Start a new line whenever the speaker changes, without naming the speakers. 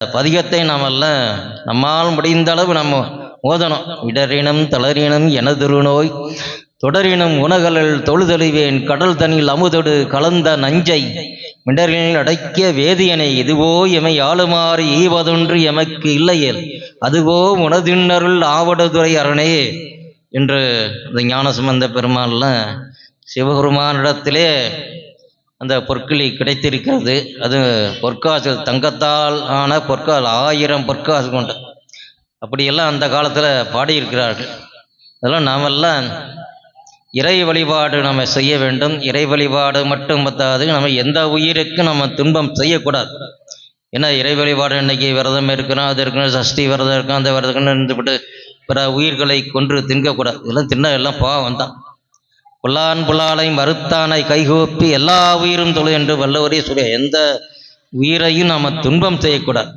பதிகத்தை நாமெல்லாம் நம்மால் முடிந்த அளவு நம்ம ஓதணும். இடரினம் தளரினம் எனதுரு நோய் தொடரினும் உணகலில் தொழுதழுவேன். கடல் தனில் அமுதொடு கலந்த நஞ்சை மிடரில் அடக்கிய வேதியனை இதுவோ எமை ஆளுமாறு ஈவதொன்று எமக்கு இல்லையேல் அதுவோ உனதின்னருள் ஆவடதுரை அரணே என்று இந்த ஞானசம்பந்த பெருமாள்லாம் சிவபெருமானிடத்திலே அந்த பொற்களி கிடைத்திருக்கிறது. அது பொற்காசு தங்கத்தால் ஆன பொற்கால் ஆயிரம் பொற்காசு கொண்ட. அப்படியெல்லாம் அந்த காலத்தில் பாடியிருக்கிறார்கள். அதெல்லாம் நாமெல்லாம் இறை வழிபாடு நம்ம செய்ய வேண்டும். இறை வழிபாடு மட்டும் பத்தாது. நம்ம எந்த உயிருக்கும் நம்ம துன்பம் செய்யக்கூடாது. ஏன்னா இறை வழிபாடு இன்னைக்கு விரதம் இருக்கிறோம் அது இருக்கணும் சஷ்டி விரதம் இருக்கும் அந்த விரதம் இருந்துவிட்டு பிற உயிர்களை கொன்று தின்கக்கூடாது இதெல்லாம் தின்ன எல்லாம் பாவம் தான் புல்லான் புல்லாலை மறுத்தானை கைகூப்பி எல்லா உயிரும் தொழு என்று வல்லவரே சொல்ல எந்த உயிரையும் நாம் துன்பம் செய்யக்கூடாது.